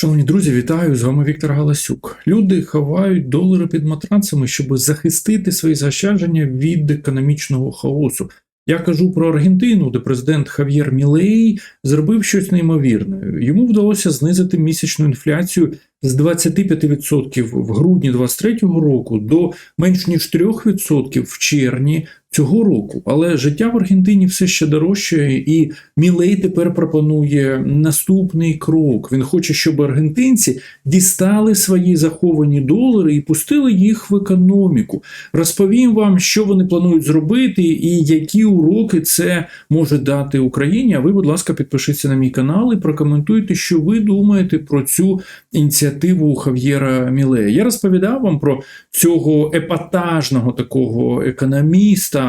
Шановні друзі, вітаю! З вами Віктор Галасюк. Люди ховають долари під матрацами, щоб захистити свої заощадження від економічного хаосу. Я кажу про Аргентину, де президент Хав'єр Мілей зробив щось неймовірне. Йому вдалося знизити місячну інфляцію з 25% в грудні 2023 року до менш ніж 3% в червні цього року. Але життя в Аргентині все ще дорожчає, і Мілей тепер пропонує наступний крок. Він хоче, щоб аргентинці дістали свої заховані долари і пустили їх в економіку. Розповім вам, що вони планують зробити і які уроки це може дати Україні. А ви, будь ласка, підпишіться на мій канал і прокоментуйте, що ви думаєте про цю ініціативу Хав'єра Мілея. Я розповідав вам про цього епатажного такого економіста.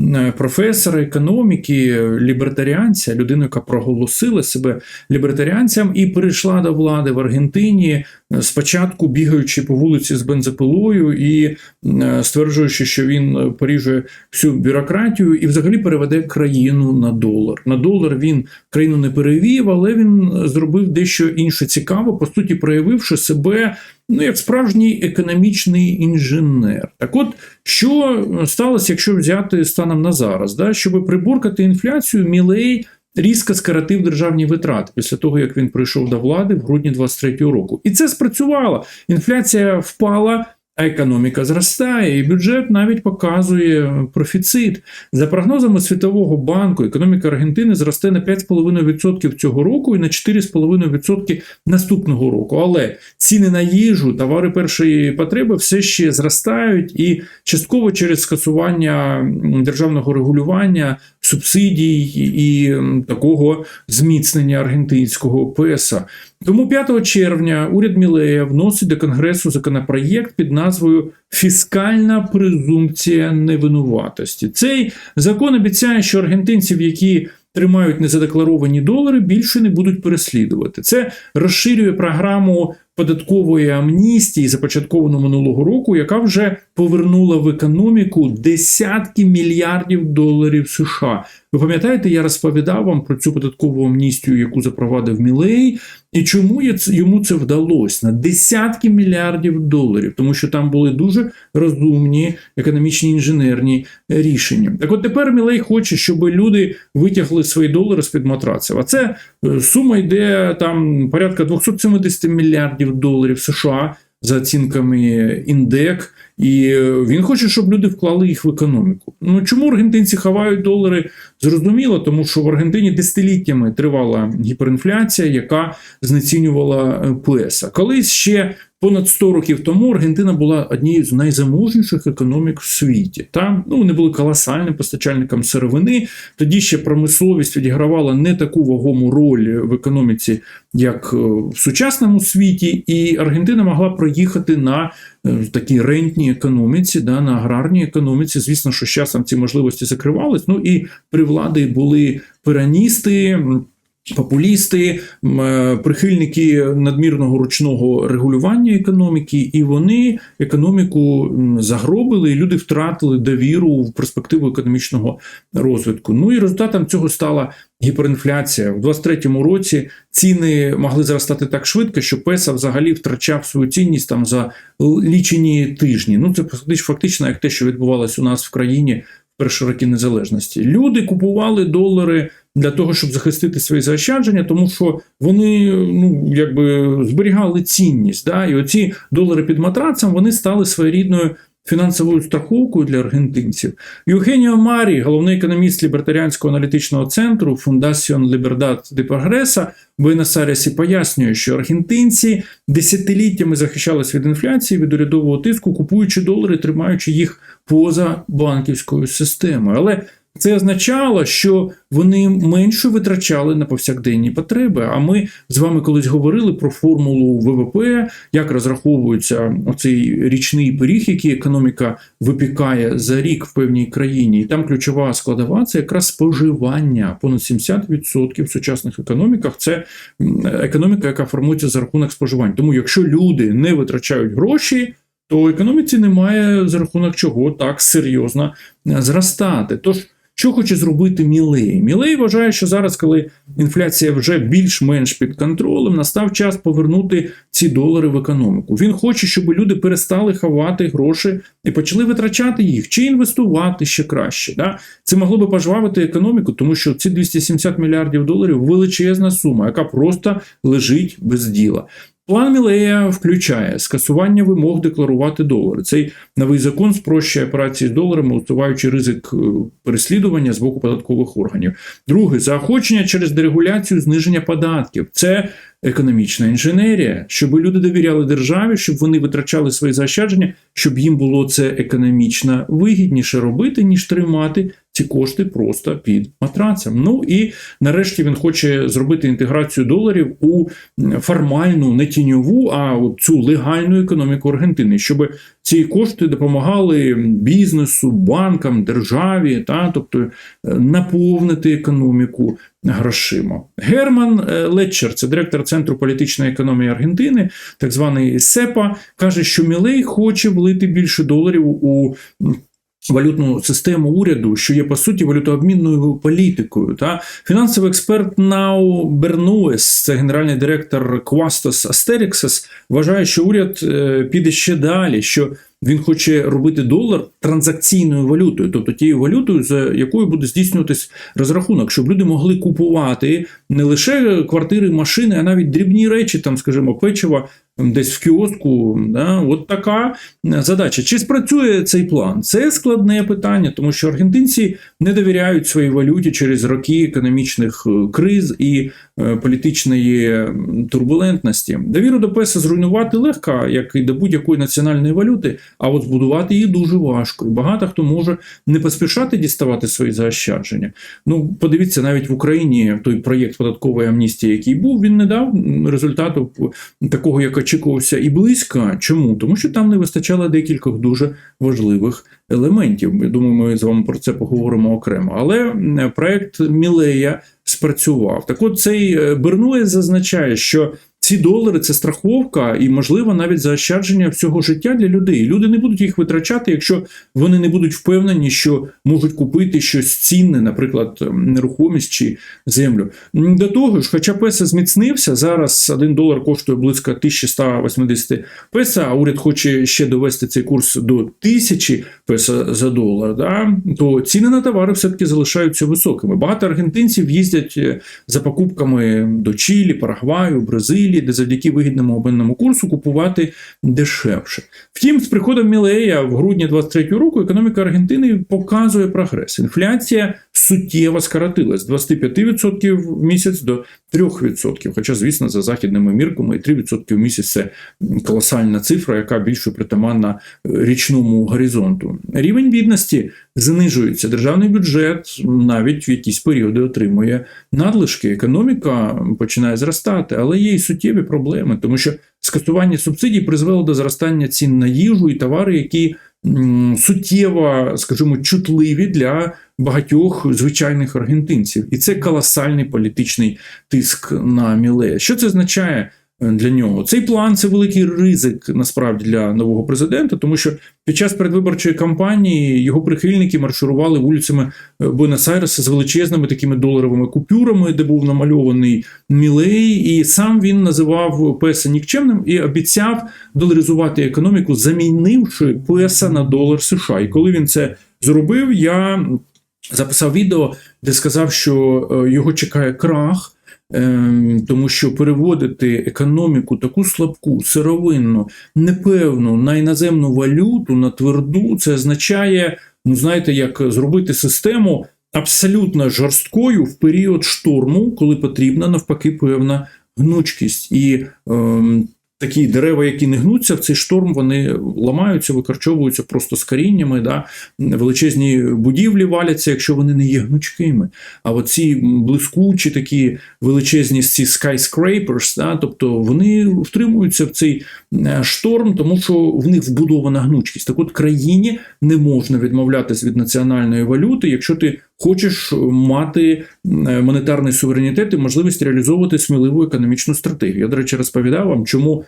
Е, Професора економіки, лібертаріанця, людину, яка проголосила себе лібертаріанцем і прийшла до влади в Аргентині, е, спочатку бігаючи по вулиці з бензопилою і е, стверджуючи, що він поріжує всю бюрократію і взагалі переведе країну на долар. На долар він країну не перевів, але він зробив дещо інше цікаве, по суті, проявивши себе ну як справжній економічний інженер. Так от, що сталося, якщо взяти станом на зараз, да? щоб приборкати інфляцію, Мілей різко скоротив державні витрати після того, як він прийшов до влади в грудні 23-го року. І це спрацювало. Інфляція впала. А економіка зростає, і бюджет навіть показує профіцит. За прогнозами Світового банку, економіка Аргентини зросте на 5,5% цього року і на 4,5% наступного року. Але ціни на їжу, товари першої потреби все ще зростають, і частково через скасування державного регулювання, субсидій і такого зміцнення аргентинського песа. Тому 5 червня уряд Мілея вносить до Конгресу законопроєкт під назвою Фіскальна презумпція невинуватості. Цей закон обіцяє, що аргентинців, які тримають незадекларовані долари, більше не будуть переслідувати. Це розширює програму податкової амністії, започатковану минулого року, яка вже повернула в економіку десятки мільярдів доларів США. Ви пам'ятаєте, я розповідав вам про цю податкову амністію, яку запровадив Мілей, і чому йому це вдалося на десятки мільярдів доларів, тому що там були дуже розумні економічні інженерні рішення. Так от тепер Мілей хоче, щоб люди витягли свої долари з під матраців. А це е, сума йде там порядка 270 мільярдів доларів США за оцінками індек. І е, він хоче, щоб люди вклали їх в економіку. Ну чому аргентинці ховають долари? Зрозуміло, тому що в Аргентині десятиліттями тривала гіперінфляція, яка знецінювала е, песа. Колись ще понад 100 років тому Аргентина була однією з найзаможніших економік в світі. Там ну вони були колосальним постачальником сировини. Тоді ще промисловість відігравала не таку вагому роль в економіці, як е, в сучасному світі, і Аргентина могла проїхати на е, такій рентній економіці, да, на аграрній економіці. Звісно, що з часом ці можливості закривались. Ну і при влади були пираністи. Популісти, е, прихильники надмірного ручного регулювання економіки, і вони економіку загробили, і люди втратили довіру в перспективу економічного розвитку. Ну і результатом цього стала гіперінфляція. В 23-му році ціни могли зростати так швидко, що песа взагалі втрачав свою цінність там за лічені тижні. Ну це фактично- як те, що відбувалось у нас в країні перші роки незалежності. Люди купували долари для того, щоб захистити свої заощадження, тому що вони ну якби зберігали цінність. Да? І оці долари під матрацем вони стали своєрідною. Фінансовою страховкою для аргентинців Євгеніо Марі, головний економіст лібертаріанського аналітичного центру Фундаціон Лібердат де Прогреса в Буенос-Айресі пояснює, що аргентинці десятиліттями захищались від інфляції, від урядового тиску, купуючи долари, тримаючи їх поза банківською системою. Але це означало, що вони менше витрачали на повсякденні потреби. А ми з вами колись говорили про формулу ВВП, як розраховується оцей річний пиріг, який економіка випікає за рік в певній країні. І там ключова складова це якраз споживання. Понад 70% в сучасних економіках це економіка, яка формується за рахунок споживань. Тому, якщо люди не витрачають гроші. То економіці немає за рахунок чого так серйозно е, зростати. Тож Що хоче зробити Мілей? Мілей вважає, що зараз, коли інфляція вже більш-менш під контролем, настав час повернути ці долари в економіку. Він хоче, щоб люди перестали ховати гроші і почали витрачати їх чи інвестувати ще краще. Да? Це могло би пожвавити економіку, тому що ці 270 мільярдів доларів величезна сума, яка просто лежить без діла. План Мілея включає скасування вимог декларувати долари. Цей новий закон спрощує операції з доларами, усуваючи ризик е, переслідування з боку податкових органів. Друге заохочення через дерегуляцію зниження податків. Це економічна інженерія, щоб люди довіряли державі, щоб вони витрачали свої заощадження, щоб їм було це економічно вигідніше робити, ніж тримати ці кошти просто під матрацем. Ну і нарешті він хоче зробити інтеграцію доларів у формальну, не тіньову, а цю легальну економіку Аргентини, щоб ці кошти допомагали бізнесу, банкам, державі, та тобто е, наповнити економіку грошима. Герман е, Летчер, це директор Центру політичної економії Аргентини, так званий СЕПА, каже, що Мілей хоче влити більше доларів у валютну систему уряду, що є по суті валютообмінною політикою. Та фінансовий експерт Нау Бернуес, це генеральний директор Quastos Asterixes, вважає, що уряд е, піде ще далі. що він хоче робити долар транзакційною валютою, тобто тією валютою, за якою буде здійснюватись розрахунок, щоб люди могли купувати не лише квартири, машини, а навіть дрібні речі, там, скажімо, печива десь в кіоску. Да? От така задача. Чи спрацює цей план? Це складне питання, тому що аргентинці не довіряють своїй валюті через роки економічних е, криз і е, політичної турбулентності. Довіру до песа зруйнувати легко, як і до будь-якої національної валюти. А от збудувати її дуже важко. І багато хто може не поспішати діставати свої заощадження. Ну, подивіться, навіть в Україні той проєкт податкової амністії, який був, він не дав результату такого, як очікувався, і близько. Чому? Тому що там не вистачало декількох дуже важливих елементів. Я думаю, ми з вами про це поговоримо окремо. Але проект Мілея спрацював. Так, от цей е, Бернує зазначає, що ці долари це страховка і, можливо, навіть заощадження всього життя для людей. Люди не будуть їх витрачати, якщо вони не будуть впевнені, що можуть купити щось цінне, наприклад, нерухомість чи землю. До того ж, хоча песа зміцнився, зараз 1 долар коштує близько 1180 песа, а уряд хоче ще довести цей курс до 1000 песа за долар, да, то ціни на товари все-таки залишаються високими. Багато аргентинців їздять е, за покупками до Чилі, Парагваю, Бразилії. Де завдяки вигідному обмінному курсу купувати дешевше. Втім, з приходом Мілея в грудні 23 року економіка Аргентини показує прогрес. Інфляція суттєво скоротилась з 25% в місяць до 3%. Хоча, звісно, за західними мірками 3% в місяць це колосальна цифра, яка більше притаманна річному горизонту. Рівень бідності знижується. Державний бюджет навіть в якісь періоди отримує надлишки. Економіка починає зростати, але є і суттєві проблеми, тому що скасування субсидій призвело до зростання цін на їжу і товари, які суттєво, скажімо, чутливі для багатьох звичайних аргентинців, і це колосальний політичний тиск на міле. Що це означає? Для нього цей план це великий ризик насправді для нового президента, тому що під час передвиборчої кампанії його прихильники марширували вулицями е, Буенос-Айреса з величезними такими доларовими купюрами, де був намальований Мілей, і сам він називав Песа нікчемним і обіцяв доларизувати економіку, замінивши Песа на долар США. І коли він це зробив, я записав відео, де сказав, що е, його чекає крах. Ем, тому що переводити економіку таку слабку, сировинну, непевну на іноземну валюту, на тверду, це означає, ну знаєте, як зробити систему абсолютно жорсткою в період шторму, коли потрібна навпаки певна гнучкість. І ем, Такі дерева, які не гнуться в цей шторм, вони ламаються, викарчовуються просто з коріннями. Да? Величезні будівлі валяться, якщо вони не є гнучкими. А оці блискучі такі величезні ці skyscrapers, да? тобто вони втримуються в цей е, шторм, тому що в них вбудована гнучкість. Так от країні не можна відмовлятися від національної валюти, якщо ти хочеш мати е, монетарний суверенітет і можливість реалізовувати сміливу економічну стратегію. Я, до речі, розповідав вам, чому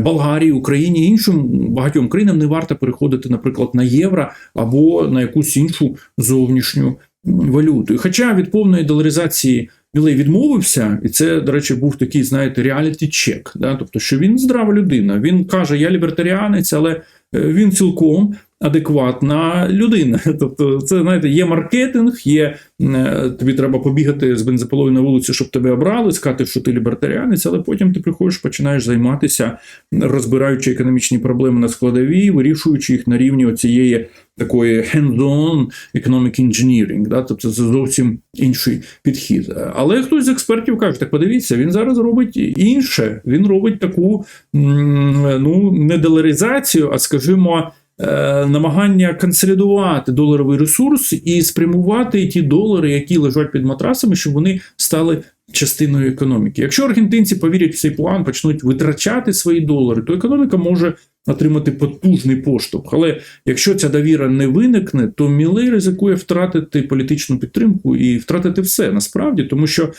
Болгарії, Україні і іншим багатьом країнам не варто переходити, наприклад, на євро або на якусь іншу зовнішню валютою. Хоча від повної доларизації Мілей відмовився, і це, до речі, був такий, знаєте, реаліті чек. Да? Тобто, що він здрава людина. Він каже, я лібертаріанець, але е, він цілком адекватна людина. Тобто, це знаєте, є маркетинг, є е, тобі треба побігати з бензопилою на вулицю, щоб тебе обрали, сказати, що ти лібертаріанець, але потім ти приходиш, починаєш займатися, розбираючи економічні проблеми на складові, вирішуючи їх на рівні оцієї такої hands-on economic engineering, да? тобто це зовсім інший підхід. Але хтось з експертів каже, так подивіться, він зараз робить інше. Він робить таку ну, не доларизацію, а скажімо. Е, Намагання консолідувати доларовий ресурс і спрямувати ті долари, які лежать під матрасами, щоб вони стали частиною економіки. Якщо аргентинці повірять в цей план, почнуть витрачати свої долари, то економіка може отримати потужний поштовх. Але якщо ця довіра не виникне, то Мілей ризикує втратити політичну підтримку і втратити все насправді, тому що,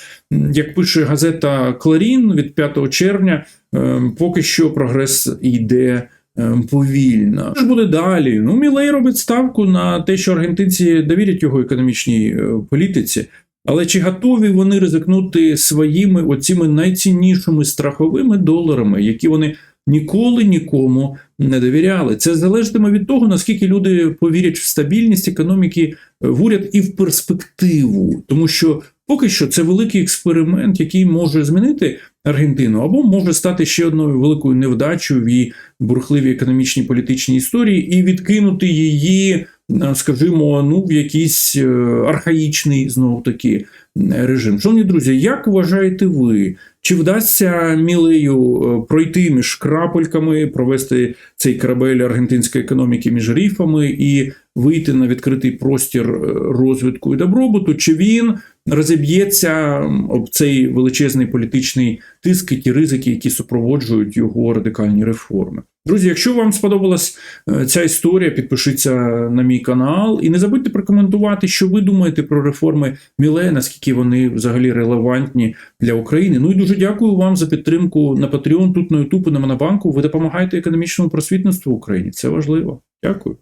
як пише газета Кларін від 5 червня, е, поки що прогрес йде. Е, Повільно. Що ж буде далі? Ну, Мілей робить ставку на те, що аргентинці довірять його економічній е, політиці. Але чи готові вони ризикнути своїми оціми найціннішими страховими доларами, які вони ніколи нікому не довіряли? Це залежатиме від того, наскільки люди повірять в стабільність економіки, е, в уряд і в перспективу, тому що поки що це великий експеримент, який може змінити Аргентину, або може стати ще одною великою невдачею в її бурхливій економічній політичній історії і відкинути її, е, скажімо, ну в якийсь е, архаїчний знову таки режим. Шановні друзі, як вважаєте ви? Чи вдасться Мілею е, пройти між крапельками, провести цей корабель аргентинської економіки між ріфами і вийти на відкритий простір розвитку і добробуту? Чи він розіб'ється об цей величезний політичний тиск і ті ризики, які супроводжують його радикальні реформи? Друзі, якщо вам сподобалась е, ця історія, підпишіться на мій канал і не забудьте прокоментувати, що ви думаєте про реформи Міле, наскільки вони взагалі релевантні для України. Ну і дуже дякую вам за підтримку на Patreon, тут на YouTube на Монобанку. Ви допомагаєте економічному просвітництву в Україні. Це важливо. Дякую.